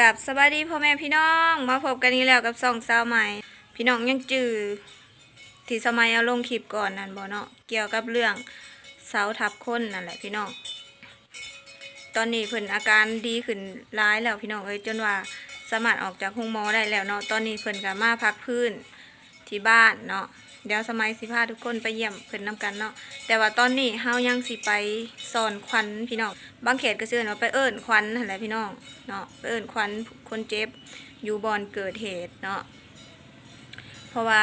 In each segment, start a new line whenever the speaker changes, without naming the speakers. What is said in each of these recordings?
กับสวัสดีพ่อแม่พี่น้องมาพบกันนี้แล้วกับสองสาวใหม่ พี่น้องยังจือที่สมัยเอาลงคลิปก่อนนั่นบ่เนาะเกี่ยวกับเรื่องเสาทับคนนั่นแหละพี่น้อง ตอนนี้เพิ่นอาการดีขึ้นร้ายแล้วพี่น้องเอ้ยจนว่าสามารถออกจากห้องหมอได้แล้วเนาะตอนนี้เพิ่นก็มาพักพื้นที่บ้านเนาะ เดี๋ยวสมัยสิพาทุกคนไปเยี่ยมเพิ่นนํกันเนาะแต่ว่าตอนนี้เฮายังสิไปสอนควันพี่น้องบางเขตก็ซื่อเนาะไปเอิ้นควันนั่นแหละพี่น้องเนาะไปเอิ้นควันคนเจ็บอยู่บอนเกิดเหตุเนาะเพราะว่า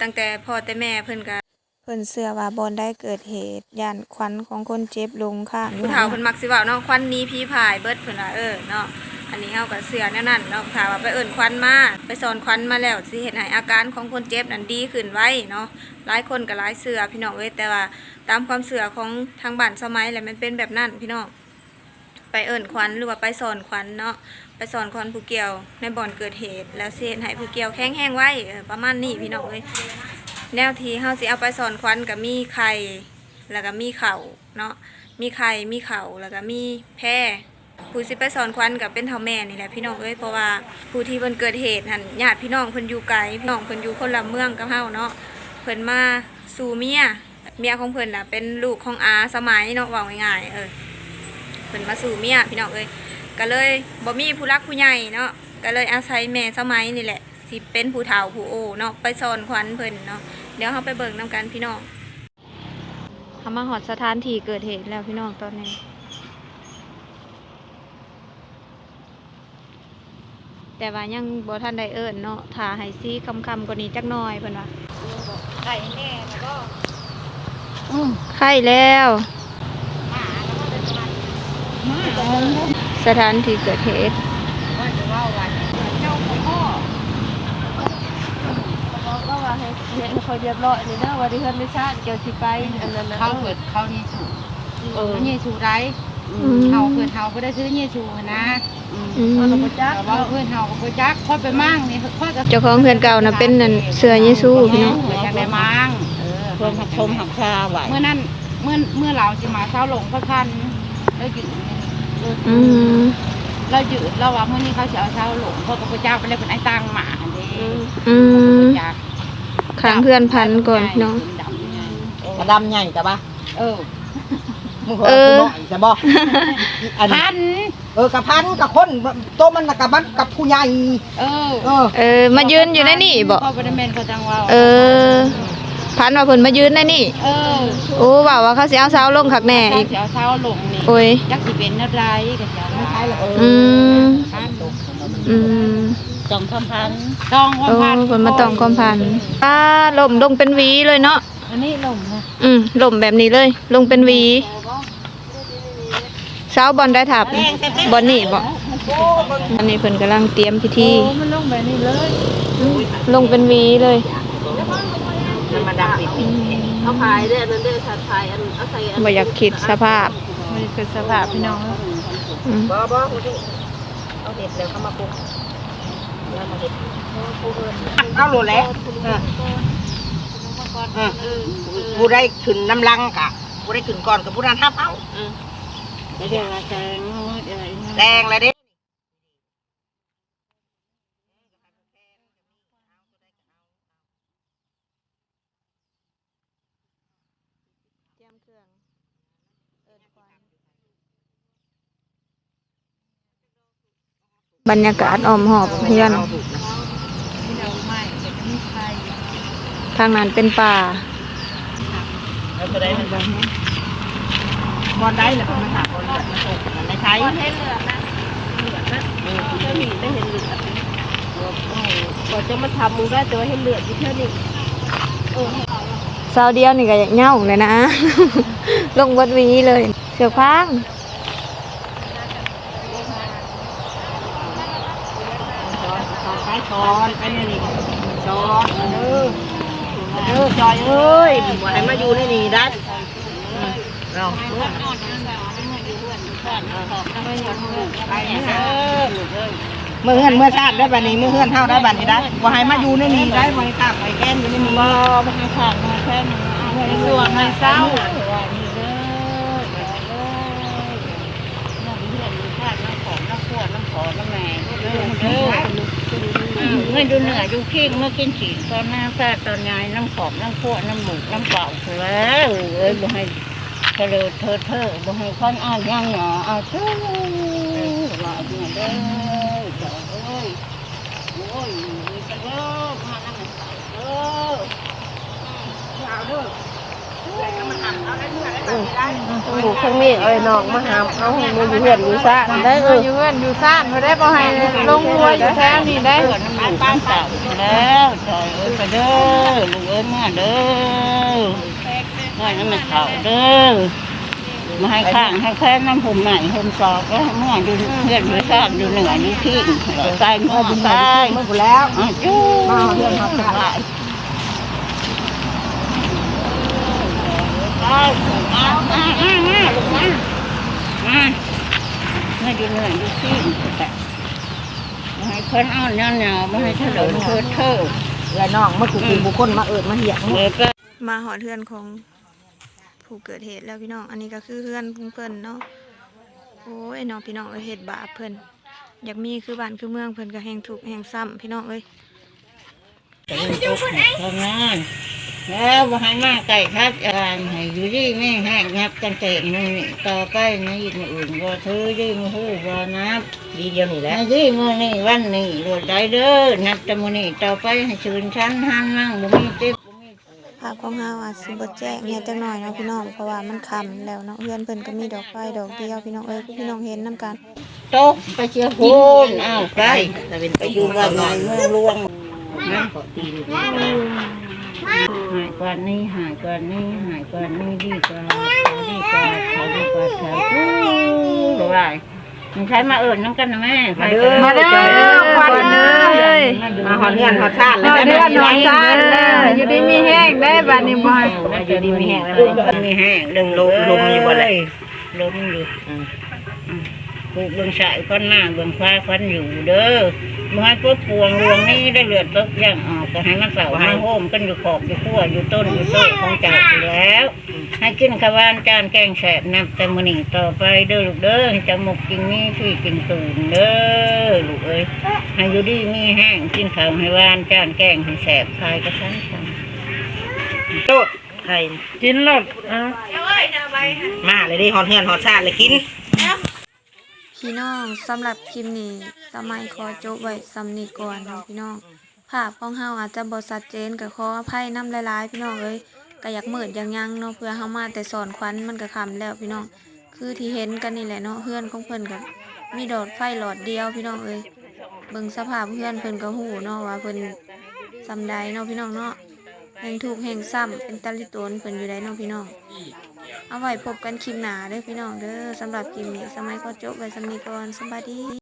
ตั้งแต่พ่อแต่แม่เพิ่นก็เพิ่นเชื่อว่าบอนได้เกิดเหตุย่านควันของคนเจ็บลงข้างผู้เฒ่าเพิ่นมักสิเว้าเนาะควันหนี้ผีพายเบิดเพิ่นว่าเออเนาะ อันนี้เฮาก็เชื่อแนวนั้นเนาะถ้าว่าไปเอิ้นควันมาไปสอนควันมาแล้วสิเฮ็ดให้อาการของคนเจ็บนั้นดีขึ้นไว้เนาะหลายคนก็หลายเชื่อพี่น้องเอ้ยแต่ว่าตามความเชื่อของทางบ้านสมัยแหละมันเป็นแบบนั้นพี่น้องไปเอิ้นควันหรือว่าไปสอนควันเนาะไปสอนควันผู้เกี่ยวในบ่อนเกิดเหตุ แล้วสิเฮ็ดให้ผู้เกี่ยวแข็งแรงไว้ประมาณนี้พี่น้องเอ้ยแนวทีเฮาสิเอาไปสอนควันก็มีไข่แล้วก็มีเข่าเนาะมีไข่มีเข่าแล้วก็มีแพร่ ผู้สิไปสอนควันกับเป็นเท่าแม่นี่แหละพี่น้องเอ้ยเพราะว่าผู้ที่เพิ่นเกิดเหตุหั่นญาติพี่น้องเพิ่นอยู่ไกลพี่น้องเพิ่นอยู่คนละเมืองกับเฮาเนาะเพิ่นมาสู่เมียเมียของเพิ่นน่ะเป็นลูกของอาสมัยเนาะว่าง่ายๆเออเพิ่นมาสู่เมียพี่น้องเอ้ยก็เลยบ่มีผู้รักผู้ใหญ่เนาะก็เลยอาศัยแม่สมัยนี่แหละสิเป็นผู้เฒ่าผู้โอเนาะไปสอนควันเพิ่นเนาะเดี๋ยวเราไปเบิ่งนำกันพี่น้องทำมาหอดสถานที่เกิดเหตุแล้วพี่น้องตอนนี้ แต่ว่ายังบ่ทันได้เอิ้นเนาะถ้าให้ซีคำคำๆกว่านี้จักหน่อยเพิ่นว่า
ไก่แน่แล้วก็
ไข้แล้ว
หมาแล้วก็เป็นประมาณหมา
สถานที่เกิดเหตุ
ว่าจะว่าวันเจ้าของพ่อ
บอกก็ว่าให้เห็นเขาเรียบร้อยนี่นะว่าที่เพิ่นไม่ชาติเกี่ยวสิไปอันนั้นนะ
เขาเกิดเขาเยซู
เออ
เขาเยซูไร
อืม
เขาเกิดเขาก็ได้ซื้อเยซูนะ
อืม
เอาลงมาจัก
แต่ว่าเพื่อนเขาก็บ่จักค่อยไปมั่งนี่ค่อยก็
เจ้าของเพื่อนเก่าน่ะเป็นนั่นเสือเยซูพี่น้อง
เหมือนจะได้มั่งเออ
เพิ่นหักชมหักชาไว้
เมื่อนั้นเมื่อเมื่อเราจะมาเช้าหลงพระคันแล้วยืน
อืม
เรายืนเราว่าเมื่อนี้เขาจะเอาเช้าหลงเพราะกับพระเจ้าไปเลยเป็นไอ้ตังหมาเด้
อืม
จัก
ขังเพื่อนพันก่อนพี่น้อง
ดำไง
กระดำใหญ่จ้ะปะ
เออ
มึง
เออ
หน่อยจะบ่อัน
พัน
เออกระพันกับคนโตมันน่ะกับมันกับผู้ใหญ่
เออ
เออ
เออ มายืนอยู่ในนี่บ่
เขาเป็นแมนเขาจังว่า
เออ พันว่าเพิ่นมายืนในนี่
เออ
โอ้ว่าว่าเขาสิเอาเสาลงคักแน่
เขา
อีก
จะเอาเช้าลงนี่
โอ้ย
ยักษ์สิเป็นอะไรกันจะไม่ใช่หรอก
อืม
พัน
อืม
จองคำพัน
จองความ
โอ้
พัน
เพิ่นมาต้องความพันป้าล่มลงเป็นหวีเลยเนาะ
อันนี้ลงนะ
อืมล่มแบบนี้เลย ลงเป็นหวี เสาบอลได้ถับบอลนี่บ่อันนี้เพิ่นกำลังเตรียมพิธี
โอ้มันลงแบบนี้เลย
ลงเป็นหวีเลย
มันมาดังปิดเขาพายได้นั่นได้สัตว์พายอันเอาใส่อัน
บ่อยากคิดสภาพ
มันคือสภาพพี่น้อง
อืม
บ่บ่เอาเห็ดแล้วเข้ามาปลูกแล้วมาเห็ดเอาโหลแล้วเออเออผู้ได้ขึ้นน้ำลังกะผู้ได้ขึ้นก่อนกับผู้นั้นทับเอา
เดี๋ยวมาแจงเดี๋ยว
แดงเลยเด้
บรรยากาศอ้อมหอบเพื่อน
ที่เราไม่เดี๋ยวจะมีใคร
ทางนั้นเป็นป่า
แล้วจะได้มัน บอลได้แล้วก็มาถามบอลมาส่งในใช้
เห็นเหลือนะเหลือนะได้เห็นได้เห็นเหลือก่อนจะมาทำมึงได้ตัวเห็นเหลือที่เท่านี้
เสาเดียวนี่ก็อยากเหงาเลยนะ ลงบดวีเลยเสือพาง
ช้ช้อนไปนี่นี่ช้อนเออเออจอยเอ้ยให้มาอยู่ในนี่ได้ เราเมื่อเฮือนเมื่อชาติได้บัดนี้เมื่อเฮือนเท่าได้บัดนี้ได้บ่ให้มาอยู่ในนี่ได้บ่ให้ข้ามไปแก้นอยู่ในนี่
บ่บ่ให้ขาดมาแค่นี้ส่วนในเศร้าว่านี่เด้อเด้อน้ำเพื่อนมีค่าน้ำของน้ำขวดน้ำขอน้ำแม่เด้อ
มื่อดูเหนือดูขี้เมื่อกินฉีกตอนหน้าแฟตอนยายน้ำขอบน้ำขั้วน้ำหมูน้ำเปล่าแล้วเอ้ยบ่ให้ เธอเลยเธอเธอบ่ให้คนอ่านย่างหนอเอาเจ้าหลายเดือนเด้อเจ้าเอ้ยโอ้ยจะเด้อมานั่งเด้อ
เอาเด้อใส่ก็มาวเอาได้เมื่อได้หั่นไม่ได้
อยู่ข้างนี้เอ้ยน้องมาหามเอาห้มันอยู่เฮือนอยู่ซ่านได้เออ
อยู่เพื่อนอยู่ซ่านบ่ได้บ่ให้ลงรัวอยู่แถวนี้ได้
เด้อน้ำหมูน้ำเปล่าแล้วเจ้าเอ้ยไปเด้อลูกเอ้ยมาเด้อ มาน้ำมันเต่าเด้อมาให้ข้างให้แค่น้ำผมไหนผมสอบก็เมื่อดูเพื่อนดูชาติดูเหนือดูขี้ใส่หม้อใส่
เมื่อกูแล้ว
จู้
มาเอาเรื่องมาขาย
ไปมามามามาลูกมามาไม่ดูเหนือดูขี้แต่มาให้คนอ่อนเนี่ยเนี่ยมาให้เถลิงเธอเธอ
แล้วน้องเมื่อกูคือบุคคลมาเอิดมาเหี่ยง
เลยก็
มาหอเทือนของ ผู้เกิดเหตุแล้วพี่น้อง อันนี้ก็คือเพื่อนเพิ่อนเนาะ โอ้ยน้องพี่น้องเอ้ยเหตุบาปเพิ่อนอยากมีคือบ้านคือเมืองเพิ่อนก็แห่งทุกแห่งซ้ำพี่น้องเอ้ย
ทำงานแล้วมาให้มาไก่ทัดอ่านให้อยู่ที่ไม่แห้งงับกันเตะมือต่อไปในอีกอื่นก็ถือที่มือถือว่านับ
ดีเดียวนี่แห
แล้
ละ
วที่มือนี่วันนี้รถได้เด้อนับแต่มือนี่ต่อไปให้ชื่นชั้นหันมั่งบ่มีเจ็บบ่มี
ภาพของเฮาอาจสิบ่แจ้งเนี่ยจักหน่อยเนาะพี่น้องเพราะว่ามันค่ำแล้วเนาะเพื่อนเพิ่นก็มีดอกไฟดอกเดียวพี่น้องเอ้ยพี่น้องเห็นนํกัน
โต๊ะไปเชียร์พูนอ้าวไปไปอยู่บ้านไหนเมืองหลวงนะหายกว่านี้หายกว่านี้หายกว่านี้ดีกว่าดีกว่าเขาดีกว่าเขาทู้หรือไร มันใช้มาเอิญน้ำกันนะแม่ไปกัน
มาเด้อควันเอ้ย
มาหอนเฮือนหอดชาติแล้ว
เดือนหน่อยซ่านแล้วอยู่ดีมีแห้งได้บัดนี้บ่
อยู่ดีมีแห้งแล้ว
มีแห้งดึงลมลมอยู่บ่เลยลมอยู่ปลูกเบื้องสายฟันหน้าเบื้องฟ้าฟันอยู่เด้อเมื่อให้พวกปวงรวงนี้ได้เลือดตกย่างออกก็ให้มันเสาให้โฮมกันอยู่ขอบอยู่ขั้วอยู่ต้นอยู่โต้ของเจ้าอยู่แล้ว ให้กินขาวานจานแกงแสบนับแต่มื้อนี้ต่อไปเด้อลูกเด้อให้จมูกกินมีที่กินตูนเด้อลูกเอ้ยให้อยู่ดีมีแห้งกินข้าวให้หวานจานแกงให้แสบคายกระชันชัน
โตดไข่
กินรสอะ
มาเลยดิหอนเฮือนหอดชาติเลยกิน
พี่น้องสำหรับคลิปนี้สมัยขอจบไว้สำนีก่อนเนาะพี่น้องภาพของเฮาอาจจะบ่ชัดเจนก็ขออภัยนํหลายๆพี่น้องเอ้ย ก็อยากเมืดอย่างยังเนาะเพื่อเฮามาแต่สอนควันมันก็ค่ำแล้วพี่น้อง คือที่เห็นกันนี่แหละเนาะเฮือนของเพิ่นก็มีดอดไฟหลอดเดียวพี่น้องเอ้ยเบิ่งสภาพเฮือนเพิ่นก็ฮู้เนาะว่าเพิ่นซำใดเนาะพี่น้องเนาะแห่งทุกแห่งซ้ำเป็นตะลิโตนเพิ่นอยู่ได้เนาะพี่น้อง เอาไว้พบกันคลิปหนาเด้อพี่น้องเด้อสำหรับคลิปนี้สมัยก็จบไว้สำนีก่อนสบายดี